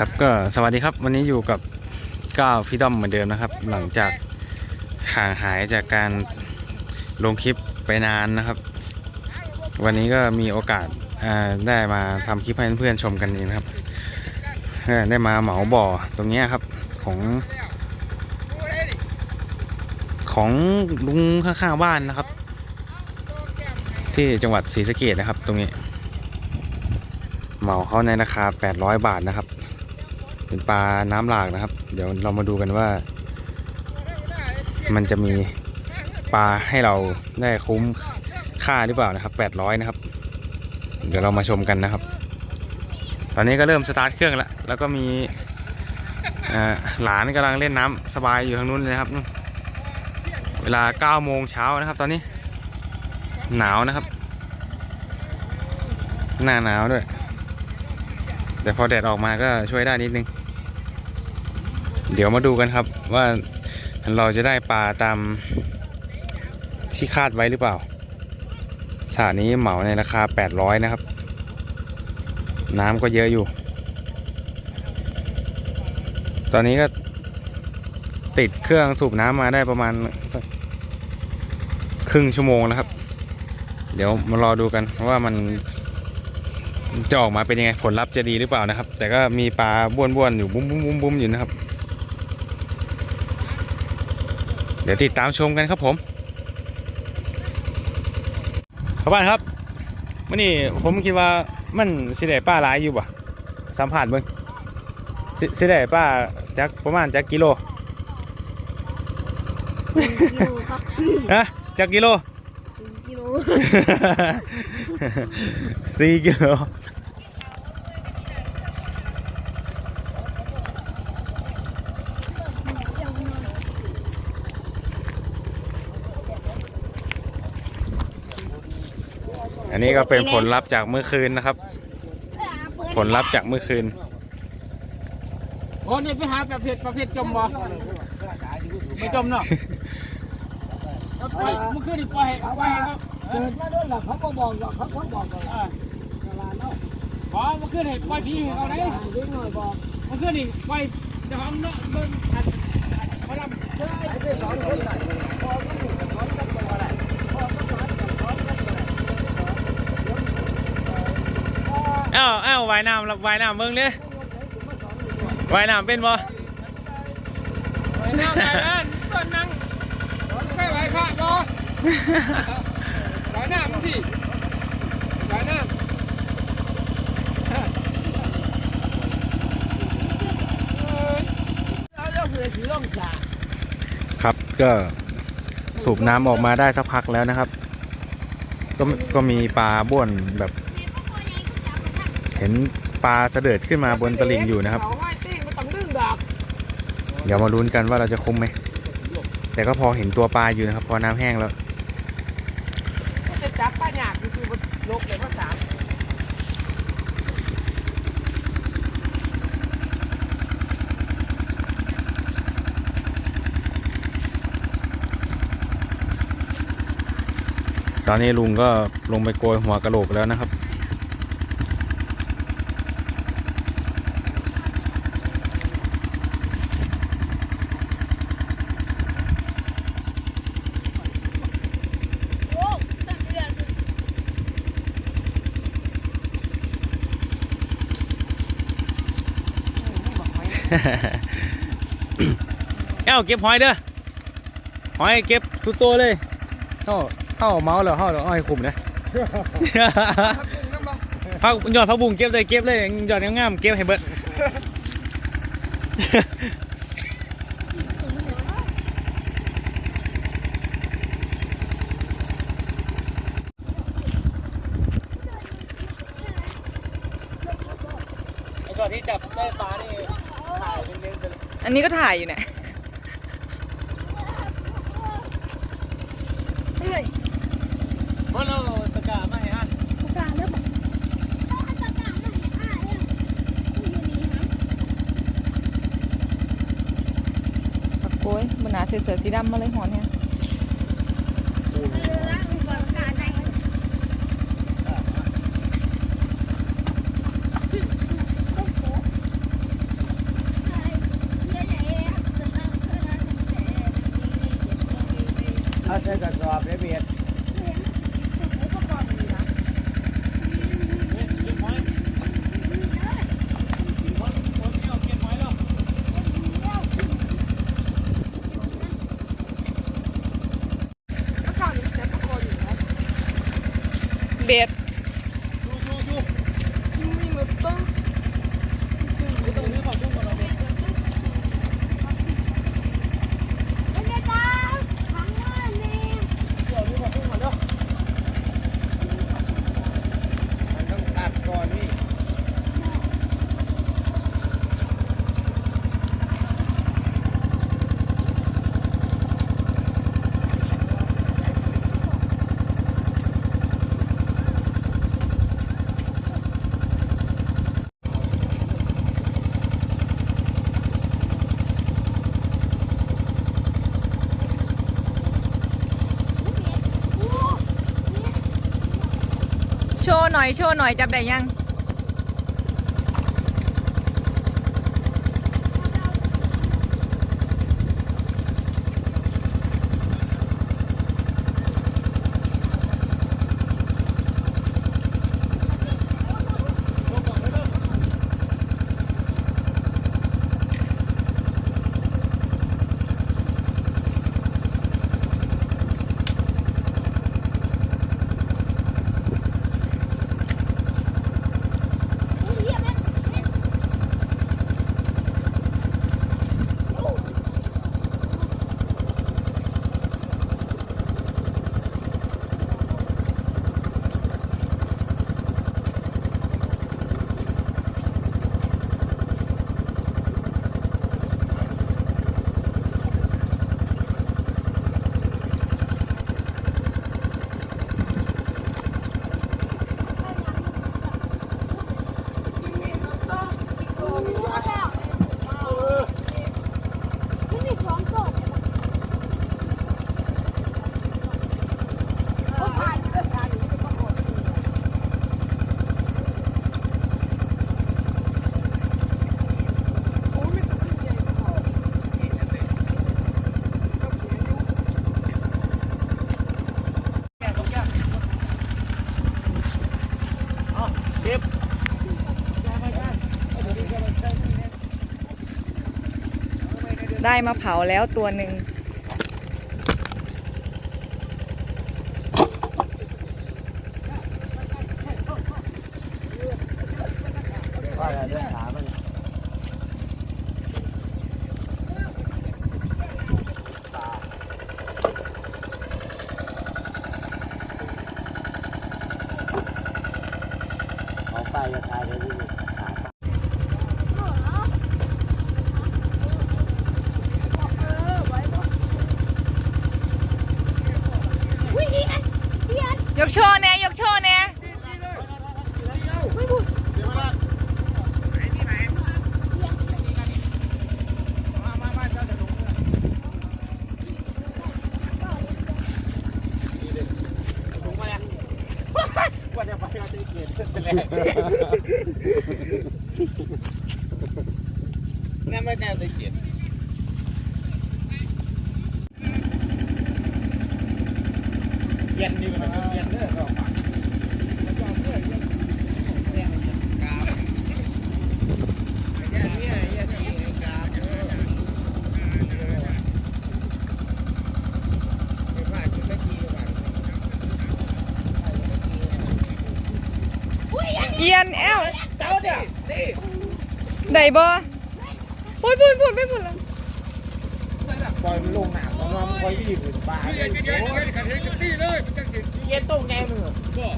ครับก็สวัสดีครับวันนี้อยู่กับก้าวพี่ด้อมเหมือนเดิมนะครับ หลังจากห่างหายจากการลงคลิปไปนานนะครับ วันนี้ก็มีโอกาสได้มาทำคลิปให้เพื่อนๆชมกันเองครับได้มาเหมาบ่อตรงนี้ครับของของลุงข้างๆบ้านนะครับ ที่จังหวัดศรีสะเกดนะครับ ตรงนี้ เหมาเขาในราคา 800 บาทนะครับ เป็นปลาน้ำหลากนะครับ เดี๋ยวเรามาดูกันว่า มันจะมีปลาให้เราได้คุ้มค่าหรือเปล่านะครับ800นะครับ เดี๋ยวเรามาชมกันนะครับ ตอนนี้ก็เริ่มสตาร์ทเครื่องแล้ว แล้วก็มีหลานกำลังเล่นน้ำสบายอยู่ทางนู้นเลยครับ เวลา9โมงเช้านะครับตอนนี้ หนาวนะครับ หน้าหนาวด้วย แต่พอแดดออกมาก็ช่วยได้นิดนึง เดี๋ยวมาดูกันครับว่าเราจะได้ปลาตามที่คาดไว้หรือเปล่าสานี้เหมาในราคา 800 นะครับ น้ำก็เยอะอยู่ ตอนนี้ก็ติดเครื่องสูบน้ำมาได้ประมาณครึ่งชั่วโมงแล้วครับ เดี๋ยวมารอดูกันว่ามันจะออกมาเป็นยังไงผลลัพธ์จะดีหรือเปล่านะครับ แต่ก็มีปลาบ้วนๆอยู่บุ้มบุ้มบุ้มบุ้มอยู่นะครับ เดี๋ยวติดตามชมกันครับผมเข้าบ้านครับมื่อนี้ผมคิดว่ามันสิได้ป้าหลายอยู่บ่สัมผัสเบิ่งสิสิได้ป้าจักประมาณจักกิโลกิโลครับนะจักกิโลสี่กิโล สี่กิโล อันนี้ก็เป็นผลลัพธ์จากเมื่อคืนนะครับ ผลลัพธ์จากเมื่อคืนโอ้นี่ไปหาประเภทประเภทจมบ่ไม่จมเนาะไปเมื่อคืนนี่ปล่อยให้ปล่อยให้เขาเกิดมาด้วยหลักเขาก็บอกว่าเขาเขาบอกว่าเออเวลาเนาะอ๋อเมื่อคืนนี่ปล่อยผีให้เขาได้เด็กน้อยบอกเมื่อคืนนี่ปล่อยเจะทำเนาะเบิ่งอัดพลัง ไอ้ที่สอนคนกันพอก็อยู่กับสอนกันตัวแหละพอก็สอนกันสอนกันตัวแหละ อ้าวอ้าวว่ายน้ำว่ายน้ำเบิ่งเลยว่ายน้ำเป็นบ่ไปนั่งไปนั่งก็นั่งไม่ไหวค่ะบ่ไหวหน้ามึงสิไหวหน้าเอาเรื่องเพื่อสีล่องจ่าครับก็สูบน้ำออกมาได้สักพักแล้วนะครับ ก็ก็มีปลาบ้วนแบบ เห็นปลาเสด็จขึ้นมาบนตลิ่งอยู่นะครับเอาไว้ตีนมันต้องดึงดอกเดี๋ยวมาลุ้นกันว่าเราจะคุ้มไหม แต่ก็พอเห็นตัวปลาอยู่นะครับ พอน้ำแห้งแล้วมันจะจับปลาหยาบคือมันลกเลยภาษามตอนนี้ลุงก็ลงไปโกยหัวกระโหลกแล้วนะครับ โอ้สะเดือน เอ้าเก็บหอยเด้อหอยเก็บทุกตัวเลยเท่าเท่าเมาส์แล้วเท่าเอาให้คุมนะพักยอดพักบุ้งเก็บเลยเก็บเลยยอดงามๆเก็บให้เบิดช็อตที่จับได้ปลานี่ ถ่ายเป็นเด้งๆไปเลยอันนี้ก็ถ่ายอยู่เนี่ยเอ้ยเพราะเราตะกร้าไม่ฮะประกาศแล้วบอกต้องให้ประกาศมาให้อ้ายเนี่ยอยู่นี่ฮะปักโกยบนหนาเสือเสือสีดำมาเลยหอนเนี่ย แบบ โชว์หน่อยโชว์หน่อยจับได้ยัง มาเผาแล้วตัวหนึ่ง เย็นดีกว่าเย็นเด้อเอียนแอลเจ้าเด้อนี่ได้บ่พุ่นพุ่นพุ่นไม่พุ่นแล้วปล่อยมันลงนะ อยดีหรือบาทเย็นกันเนกัเลยก็โต้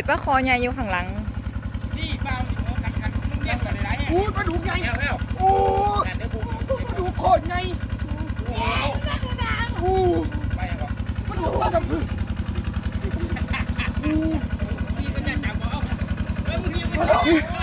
ดปลาคอใหญ่อยู่ข้างหลัง นี่ปลาหมึกโอ้กันกันมึงงกันได้ไรอู้ปลาดุกใหญ่แล้โอ้ปลาดุกโคตรใหญ่ว้าวอู้ไปอะปลาดุกปลาดำพึ่งอู้มีปัญญาจับบ่เอาแล้วมึงเลี้ยงไม่ได้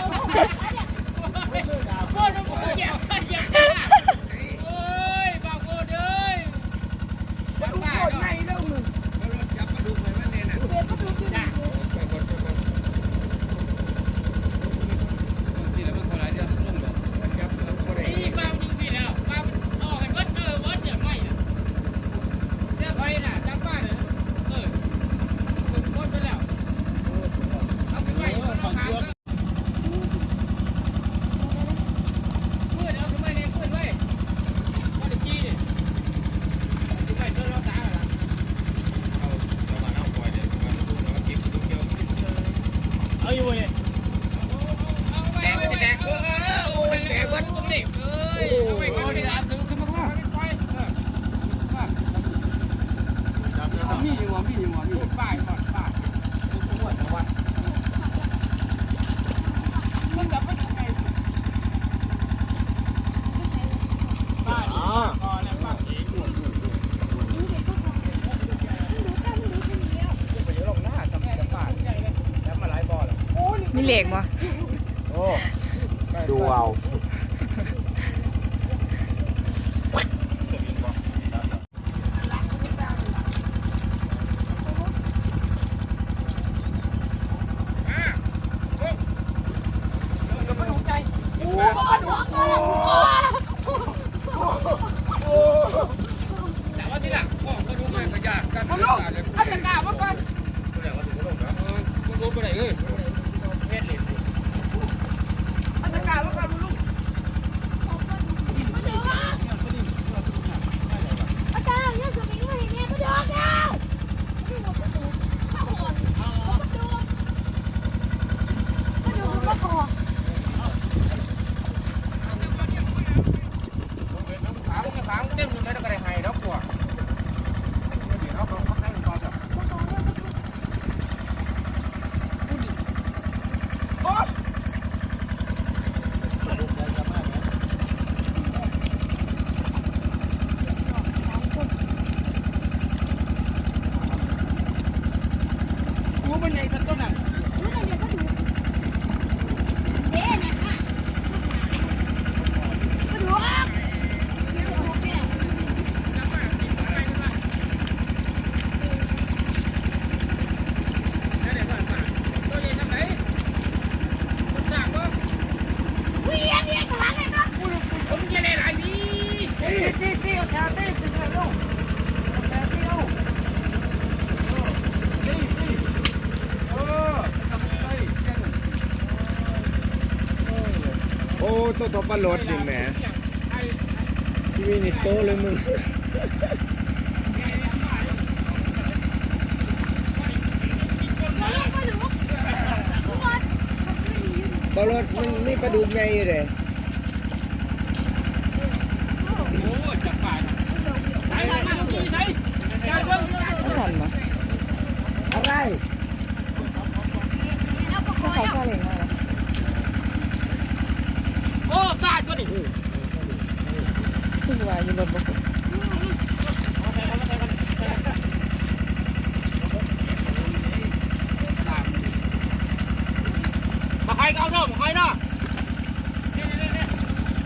โอ้ตัวทบรถดอยู่แหมชีวิตนี่โตเลยมึงปลดมันมีประดุกไงเลย ขาเล้โอ้ตายตัวนี้ขึ้นมาอยู่รถบุกมาใครก็เอาเนาะมาใครหนาะนี่นี่นี่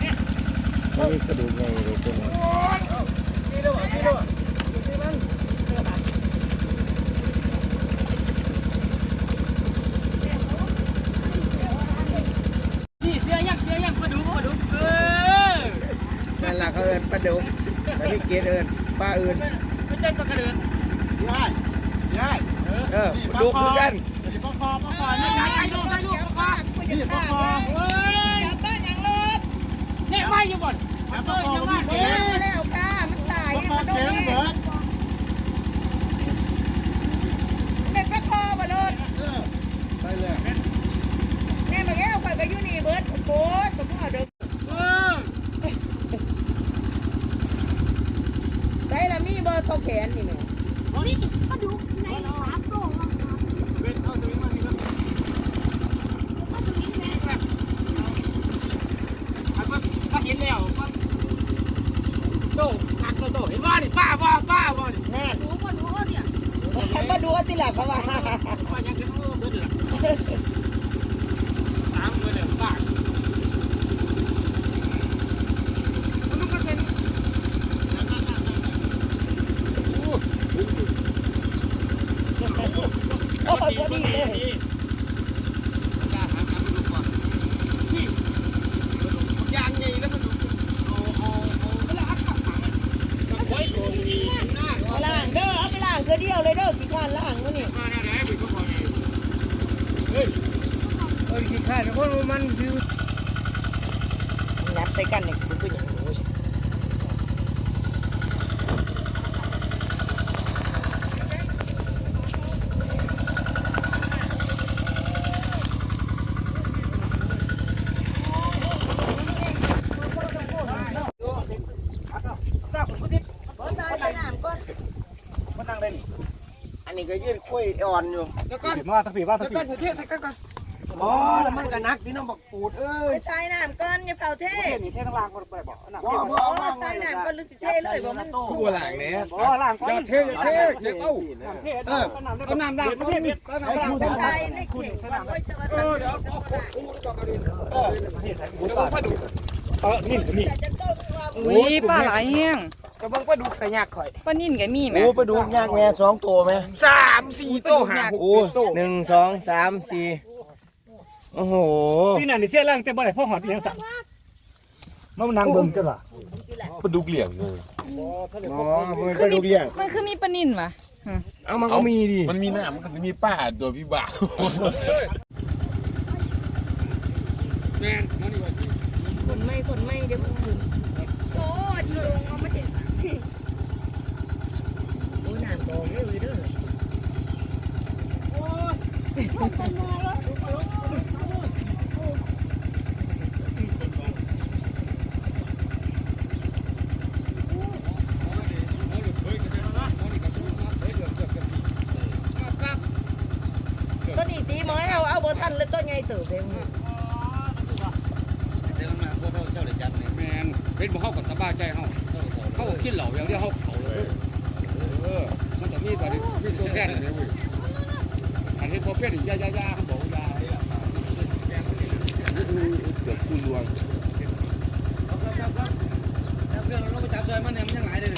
นี่กระดูกไง เฮ้ยเนี่ยไม่อยู่บ่นปลาคอมันเออแล้วค่ะมันตายมันโดนแม่เป็นพระคอบ่โลดไปเลยแม่มาแล้วข่อยก็อยู่นี่เบิดโอ้ยสมมุติเด้อเออใส่ละมีเบอร์เขาแขนนี่แม่ นี่มาดูในฝาโป่งเว้นเอาตัวนี้มานี่แล้วมาตัวนี้แม่แบบถ้าเห็นแล้วก็โตหักโตเห็ นว่านี่ป้าป้าป้าบ่นี่แม่ดูก็ดูเนี่ยมาดูสิล่ะเขาว่า ป้ายังจะรู้เบิดเลยสามเบิดเลยป้ามันก็เป็น โอ้ยพอดีเลย ยางใหญ่แล้วมันเอาเอาเอาเวลาอัดขับถังมันไว้ตรงนี้หน้า เอาล่างเด้อเอาไปล่างคือเดียวเลยเด้อขี้ข้านล่างมื้อนี่ มาหน้าไหนพี่ก็พอดี เฮ้ยขี้ข้าเพราะมันคือ ยัดใส่กันนี่คือหยังโอ้ย ใส่น้ำก่อน มันนั่งได้นี่อั นนี้ก็ยืดกล้วยอ่อนอยู่แล้วก็ผิดว่าถ้าผิดว่าถ้าแล้วผิก็ดเทศให้กันอ๋อแล้วมันก็นักที่น้องบักปูดเอ้ไปยใส่น้ำก่อนอย่าเผาเทเทนี่เททั้งล่างก็ไปบอกนะโอ้ใส่น้ำก่อนหรือสิเทเลยบ่มันตัวหลังเนี่ยอ๋อล่างอย่าเทอย่าเทอย่าเต้าเทเออเอาน้ำดำประเทศเด็ดเอาน้ำดำไปใส่ในเข่งก่อนโอ้ยจะมาเอใส่อเดี๋ยวเอาคูดจอกกระดิ่งเออเดี๋ยวมาดูเออนี่นี่จะต้มว่า อุ้ยปลาหลายแห้ง กระบังปลาดุกใส่ยากข่อยปลานิ่นก็มีแหมโอ้ไปดูยากแม่สองตัวไหมสามสี่โตหาหกโอ้หนึ่งสองสามสี่โอ้โหพี่นั่นนี่เสียแรงแต่บ่ได้พ่อหอดอีหยังสั่งมันนั่งเบิ่งจังล่ะปลาดุกเหลี่ยงเลยอ๋อมันไปดูเลี้ยงมันคือมีปลานิ่นวะเอามันก็มีดิมันมีหน้ามันก็จะมีป้าตัวพี่บ่าวแม่นมานี่ว่าคนไม่คนไม่เดี๋ยวมันขึ้นโอ้ดีลงเอามา เจ็ดโอ้ยน้ำบ่เลยเด้อต้นนี้ตีไม้เอาเอาบ่ทันเลยต้นใหญ่เติบเลยมึงแม่นเป็นบ่เฮากับสบายใจเฮาเฮากินเหล้าอย่างเดียวเฮาเผาเลยเออมันจะมีแต่มีตัวแค่นี้เว้ยอันนี้พอเป็นยายาๆเขาบอกว่ายาเกิดคู่ดวงครับครับครับครับเพื่อนเราไปจับเลยมันเนี่ยมันยังหลเลย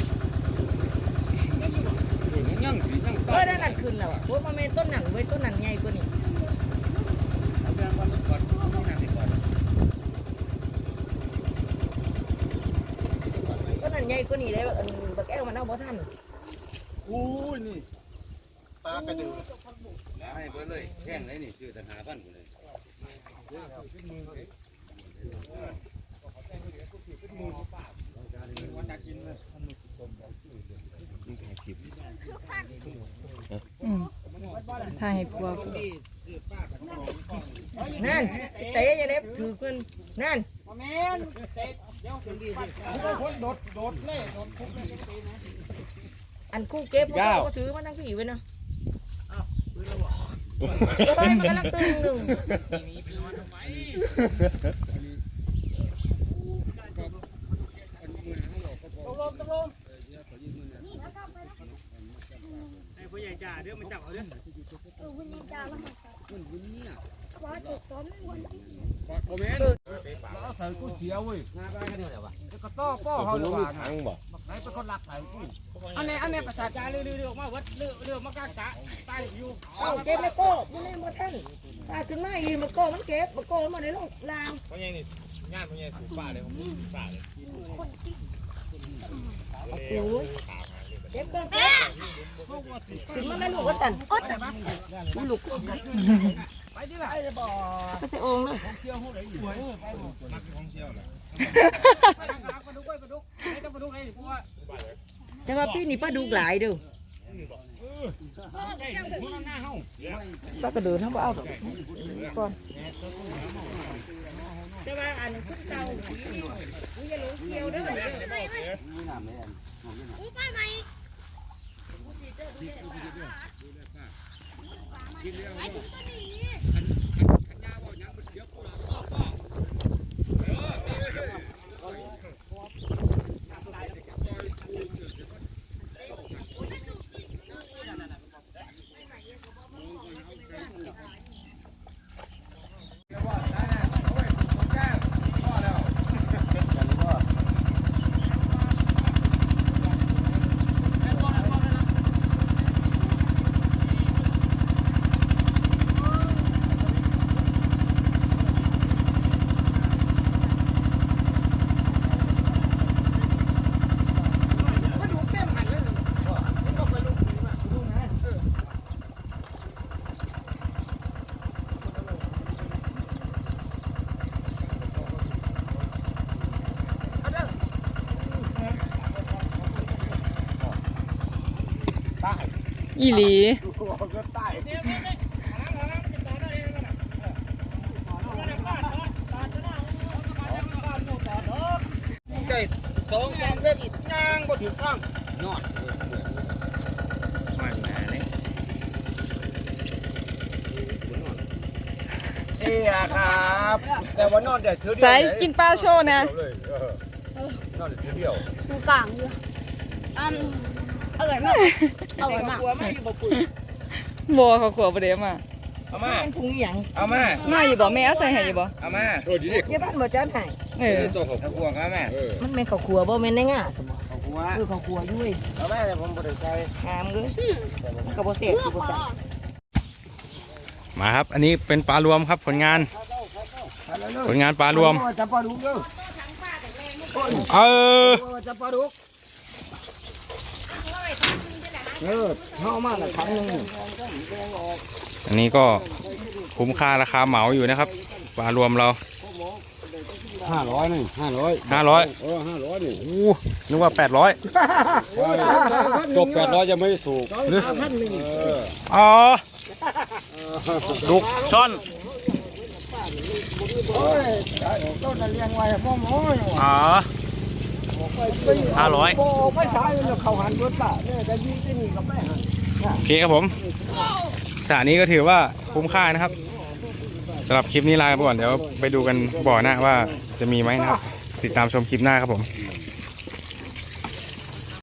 ยังสียังเออได้หนักขึ้นแล้วอะโอ้มันไม่ต้นหนังเว้ยต้นหนังใหญ่กว่านี้ต้นหนังใหญ่กว่านี้เลยบักแอลมันเอาบ่ทัน อู้นี่ปลากระดือให้เบิดเลยแห้งเลยนี่คือทหารพันเลยอืมถ่ายให้กลัวกูนั่นเตะอย่าเล็บถือขึ้นนั่นแม่นเดี๋ยวคนดีสิคนโดดโดดเล่โดดคุกเล่ตีนะ อันคู่เก็บมันก็ถือมันทั้งผีไว้เนาะเฮ้ยมันกำลังตึงหนึ่งตกลงตกลงไอ้ พ่อใหญ่จ่าเดี๋ยวมันจับเอาเด้อเออวันนี้จ่าแล้วมันนวันนี้อะว่าจะซ้อมวันนี้โอ้แม่นใส่กูเสียเว้ยก็ต้อป้อเขาเลยว่าทั้งบ่ไหนเป็นคนรักใส่กูอันนี้อันนี้ประสาทจ่าเรื่อยๆออกมาวัดเรื่อยเรื่อยมากากะตายอยู่เอาเก็บไม่โก้มันไม่มาตั้งตาขึ้นมาอีมาโก้มันเก็บมาโก้มาในโลกลางพราะยังนี่งานพราะยังถูกป้าเลยผมป้าเลยเก็บเก็บ เก็บถึงมันม่ลูกก็ตันโอ๊ยแต่ว่าไม่ลูกก็ตันไปใส่โอ่งเลยแต่ว่าพี่นี่ปลาดุกหลายด้อปลากระเดินทั้งบ่เอาดอกก่อนแต่ว่าอันขึ้นเตาอุ้ยอย่าหลงเกี่ยวเด้ออุ้ยป้าใหม่ ไอ้ถุงตัวนี้ อีหลีใกล้สองสามเมตรย่างบ่ถึงข้างนอนมันมาเลยเอียครับ แต่ว่านอนเด็ดคือเดียวใส่กินปลาโชว์นะเลยเออนอนเด็ดคือเดียวตรงกลางอยู่อัน อร่อยมากอร่อยมากบัวเขาขวบประเดี๋ยวมา เอามาเป็นถุงหยังเอามามาอยู่บ่แม่เอาใส่ให้อยู่บ่เอามาโอ้ดีดิเจ้าบ้านบ่จัดให้เออตัวของพวกครับแม่เออมันเป็นข้าวคั่วบ่แม่นในง่าสมองของหัวเออข้าวคั่วอยู่เว้ยเอาแม่แต่ผมบ่ได้ใส่งามเลยมันก็บ่เสียคือบ่ใส่มาครับ อันนี้เป็นปลารวมครับผลงาน ผลงานปลารวม จับปลาดุกเด้อเออจับปลาดุก เออเข้ามาละครั้งนึงอันนี้ก็คุ้มค่าราคาเหมาอยู่นะครับปลารวมเรา ห้าร้อยนี่ห้าร้อยห้าร้อย เออห้าร้อยนี่โอ้นึกว่าแปดร้อยจบแปดร้อยจะไม่สูกหรือเอออ๋อดุกช่อนต้นเลี้ยงไว้พ่อหมออ๋อ ห้าร้อยโอ้ไม่ใช่เขาหันรถป่ะเนี่ยจะยิงที่นี่กับแม่โอเคครับผมสถานี้ก็ถือว่าคุ้มค่านะครับสำหรับคลิปนี้ลาไปก่อนเดี๋ยวไปดูกันบ่อหน้าว่าจะมีไหมนะครับ ติดตามชมคลิปหน้าครับผม